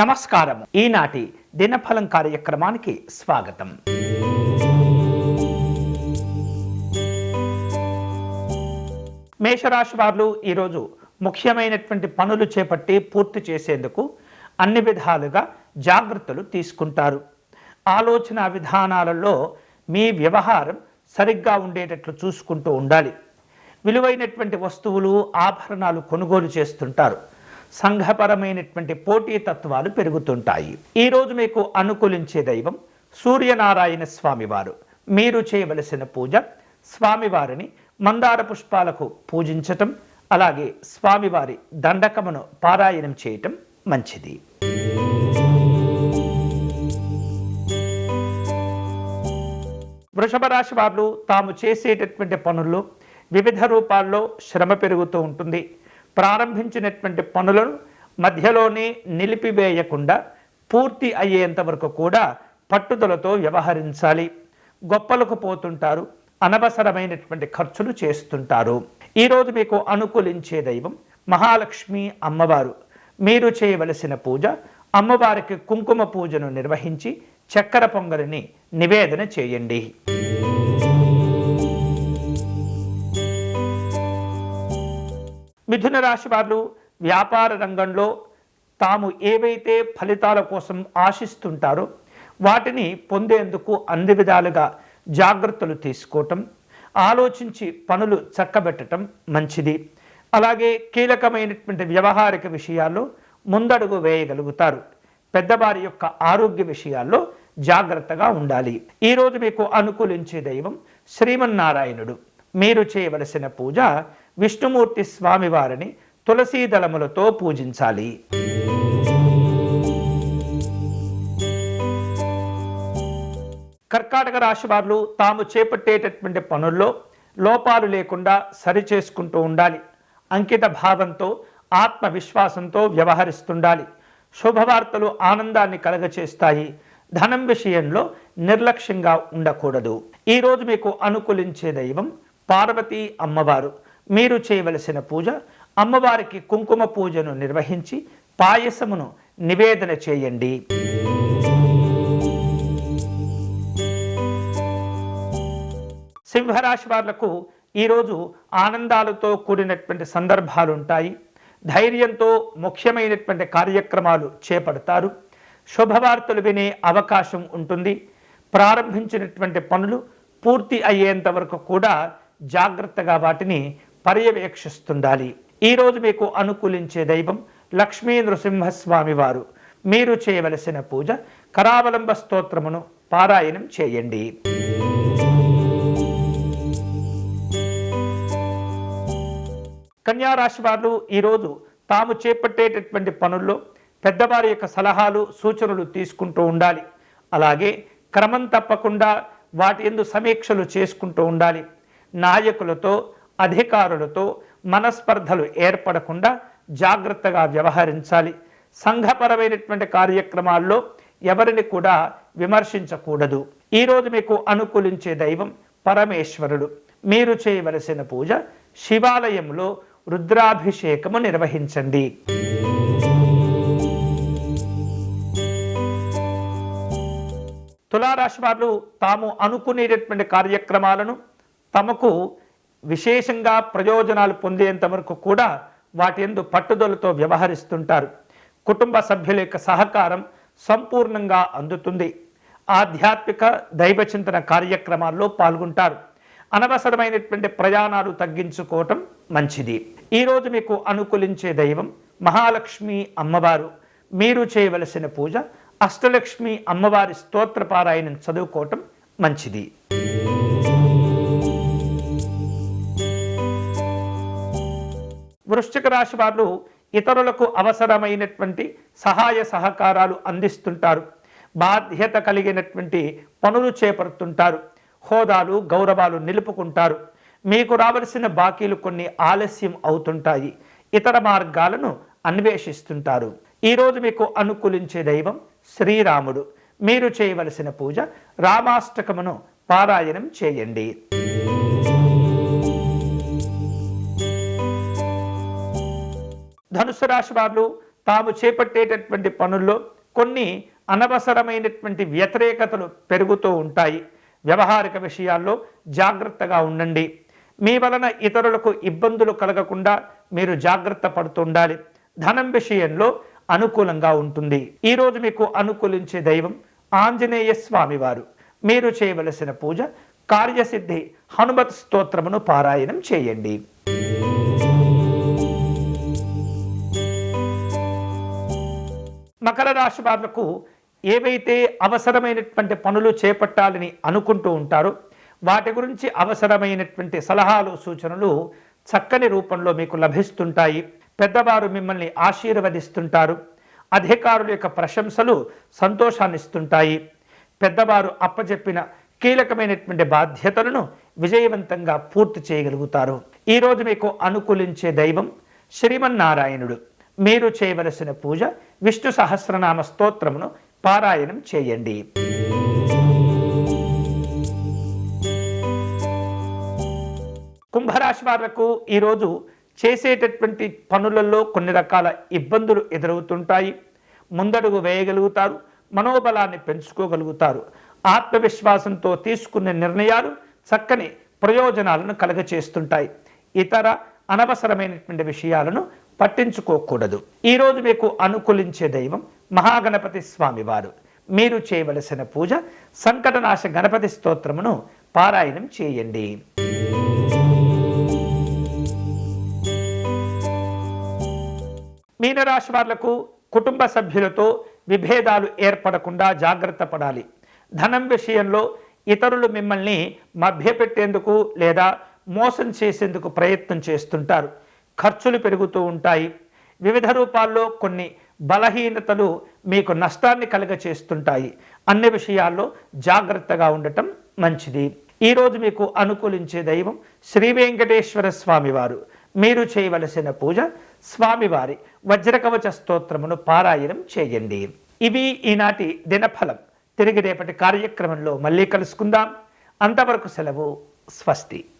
నమస్కారం. ఈనాటి దినఫలం కార్యక్రమానికి స్వాగతం. మేషరాశి వారు ఈరోజు ముఖ్యమైనటువంటి పనులు చేపట్టి పూర్తి చేసేందుకు అన్ని విధాలుగా జాగ్రత్తలు తీసుకుంటారు. ఆలోచన విధానాలలో మీ వ్యవహారం సరిగ్గా ఉండేటట్లు చూసుకుంటూ ఉండాలి. విలువైనటువంటి వస్తువులు ఆభరణాలు కొనుగోలు చేస్తుంటారు. సంఘపరమైనటువంటి పోటీ తత్వాలు పెరుగుతుంటాయి. ఈరోజు మీకు అనుకూలించే దైవం సూర్యనారాయణ స్వామివారు. మీరు చేయవలసిన పూజ స్వామివారిని మందార పుష్పాలకు పూజించటం అలాగే స్వామివారి దండకమును పారాయణం చేయటం మంచిది. వృషభ రాశి వారు తాము చేసేటటువంటి పనుల్లో వివిధ రూపాల్లో శ్రమ పెరుగుతూ ఉంటుంది. ప్రారంభించినటువంటి పనులను మధ్యలోనే నిలిపివేయకుండా పూర్తి అయ్యేంత వరకు కూడా పట్టుదలతో వ్యవహరించాలి. గొప్పలకు పోతుంటారు అనవసరమైనటువంటి ఖర్చులు చేస్తుంటారు. ఈరోజు మీకు అనుకూలించే దైవం మహాలక్ష్మి అమ్మవారు. మీరు చేయవలసిన పూజ అమ్మవారికి కుంకుమ పూజను నిర్వహించి చక్కెర పొంగలిని నివేదన చేయండి. మిథున రాశి వారు వ్యాపార రంగంలో తాము ఏవైతే ఫలితాల కోసం ఆశిస్తుంటారో వాటిని పొందేందుకు అన్ని విధాలుగా జాగ్రత్తలు తీసుకోవటం ఆలోచించి పనులు చక్కబెట్టడం మంచిది. అలాగే కీలకమైనటువంటి వ్యవహారిక విషయాల్లో ముందడుగు వేయగలుగుతారు. పెద్దవారి యొక్క ఆరోగ్య విషయాల్లో జాగ్రత్తగా ఉండాలి. ఈరోజు మీకు అనుకూలించే దైవం శ్రీమన్నారాయణుడు. మీరు చేయవలసిన పూజ విష్ణుమూర్తి స్వామివారిని తులసీదళములతో పూజించాలి. కర్కాటక రాశి వారు తాము చేపట్టేటటువంటి పనుల్లో లోపాలు లేకుండా సరి చేసుకుంటూ ఉండాలి. అంకిత భావంతో ఆత్మవిశ్వాసంతో వ్యవహరిస్తుండాలి. శుభవార్తలు ఆనందాన్ని కలగచేస్తాయి. ధనం విషయంలో నిర్లక్ష్యంగా ఉండకూడదు. ఈరోజు మీకు అనుకూలించే దైవం పార్వతీ అమ్మవారు. మీరు చేయవలసిన పూజ అమ్మవారికి కుంకుమ పూజను నిర్వహించి పాయసమును నివేదన చేయండి. సింహరాశి వాళ్ళకు ఈరోజు ఆనందాలతో కూడినటువంటి సందర్భాలు ఉంటాయి. ధైర్యంతో ముఖ్యమైనటువంటి కార్యక్రమాలు చేపడతారు. శుభవార్తలు వినే అవకాశం ఉంటుంది. ప్రారంభించినటువంటి పనులు పూర్తి అయ్యేంత వరకు కూడా జాగ్రత్తగా వాటిని పర్యవేక్షిస్తుండాలి. ఈరోజు మీకు అనుకూలించే దైవం లక్ష్మీ నృసింహస్వామి వారు. మీరు చేయవలసిన పూజ కరావలంబ స్తోత్రమును పారాయణం చేయండి. కన్యారాశి వారు ఈరోజు తాము చేపట్టేటటువంటి పనుల్లో పెద్దవారి యొక్క సలహాలు సూచనలు తీసుకుంటూ ఉండాలి. అలాగే క్రమం తప్పకుండా వాటి ఎందు సమీక్షలు చేసుకుంటూ ఉండాలి. నాయకులతో అధికారులతో మనస్పర్ధలు ఏర్పడకుండా జాగ్రత్తగా వ్యవహరించాలి. సంఘపరమైనటువంటి కార్యక్రమాల్లో ఎవరిని కూడా విమర్శించకూడదు. ఈరోజు మీకు అనుకూలించే దైవం పరమేశ్వరుడు. మీరు చేయవలసిన పూజ శివాలయంలో రుద్రాభిషేకము నిర్వహించండి. తులారాశి వారు తాము అనుకునేటటువంటి కార్యక్రమాలను తమకు విశేషంగా ప్రయోజనాలు పొందేంత వరకు కూడా వాటి ఎందు పట్టుదలతో వ్యవహరిస్తుంటారు. కుటుంబ సభ్యుల యొక్క సహకారం సంపూర్ణంగా అందుతుంది. ఆధ్యాత్మిక దైవచింతన కార్యక్రమాల్లో పాల్గొంటారు. అనవసరమైనటువంటి ప్రయాణాలు తగ్గించుకోవటం మంచిది. ఈరోజు మీకు అనుకూలించే దైవం మహాలక్ష్మి అమ్మవారు. మీరు చేయవలసిన పూజ అష్టలక్ష్మి అమ్మవారి స్తోత్రపారాయణం చదువుకోవటం మంచిది. వృశ్చిక రాశి వారు ఇతరులకు అవసరమైనటువంటి సహాయ సహకారాలు అందిస్తుంటారు. బాధ్యత కలిగినటువంటి పనులు చేపడుతుంటారు. హోదాలు గౌరవాలు నిలుపుకుంటారు. మీకు రావలసిన బాకీలు కొన్ని ఆలస్యం అవుతుంటాయి. ఇతర మార్గాలను అన్వేషిస్తుంటారు. ఈరోజు మీకు అనుకూలించే దైవం శ్రీరాముడు. మీరు చేయవలసిన పూజ రామాష్టకమును పారాయణం చేయండి. ధనుసు రాశి వారు తాము చేపట్టేటటువంటి పనుల్లో కొన్ని అనవసరమైనటువంటి వ్యతిరేకతలు పెరుగుతూ ఉంటాయి. వ్యవహారిక విషయాల్లో జాగ్రత్తగా ఉండండి. మీ వలన ఇతరులకు ఇబ్బందులు కలగకుండా మీరు జాగ్రత్త పడుతుండాలి ధనం విషయంలో అనుకూలంగా ఉంటుంది. ఈరోజు మీకు అనుకూలించే దైవం ఆంజనేయ స్వామివారు. మీరు చేయవలసిన పూజ కార్యసిద్ధి హనుమత్ స్తోత్రమును పారాయణం చేయండి. మకర రాశి వాళ్ళకు ఏవైతే అవసరమైనటువంటి పనులు చేపట్టాలని అనుకుంటూ ఉంటారో వాటి గురించి అవసరమైనటువంటి సలహాలు సూచనలు చక్కని రూపంలో మీకు లభిస్తుంటాయి. పెద్దవారు మిమ్మల్ని ఆశీర్వదిస్తుంటారు. అధికారుల యొక్క ప్రశంసలు సంతోషాన్ని ఇస్తుంటాయి. పెద్దవారు అప్పచెప్పిన కీలకమైనటువంటి బాధ్యతలను విజయవంతంగా పూర్తి చేయగలుగుతారు. ఈరోజు మీకు అనుకూలించే దైవం శ్రీమన్నారాయణుడు. మీరు చేయవలసిన పూజ విష్ణు సహస్రనామ స్తోత్రమును పారాయణం చేయండి. కుంభరాశి వాళ్ళకు ఈరోజు చేసేటటువంటి పనులలో కొన్ని రకాల ఇబ్బందులు ఎదురవుతుంటాయి. ముందడుగు వేయగలుగుతారు మనోబలాన్ని పెంచుకోగలుగుతారు. ఆత్మవిశ్వాసంతో తీసుకునే నిర్ణయాలు చక్కని ప్రయోజనాలను కలగచేస్తుంటాయి. ఇతర అనవసరమైనటువంటి విషయాలను పట్టించుకోకూడదు. ఈరోజు మీకు అనుకూలించే దైవం మహాగణపతి స్వామివారు. మీరు చేయవలసిన పూజ సంకటనాశ గణపతి స్తోత్రమును పారాయణం చేయండి. మీనరాశి వాళ్ళకు కుటుంబ సభ్యులతో విభేదాలు ఏర్పడకుండా జాగ్రత్త పడాలి. ధనం విషయంలో ఇతరులు మిమ్మల్ని మభ్యపెట్టేందుకు లేదా మోసం చేసేందుకు ప్రయత్నం చేస్తుంటారు. ఖర్చులు పెరుగుతూ ఉంటాయి. వివిధ రూపాల్లో కొన్ని బలహీనతలు మీకు నష్టాన్ని కలుగ చేస్తుంటాయి అన్ని విషయాల్లో జాగ్రత్తగా ఉండటం మంచిది. ఈరోజు మీకు అనుకూలించే దైవం శ్రీ వెంకటేశ్వర స్వామివారు. మీరు చేయవలసిన పూజ స్వామివారి వజ్రకవచ స్తోత్రమును పారాయణం చేయండి. ఇవి ఈనాటి దినఫలం. తిరిగి రేపటి కార్యక్రమంలో మళ్ళీ కలుసుకుందాం. అంతవరకు సెలవు. స్వస్తి.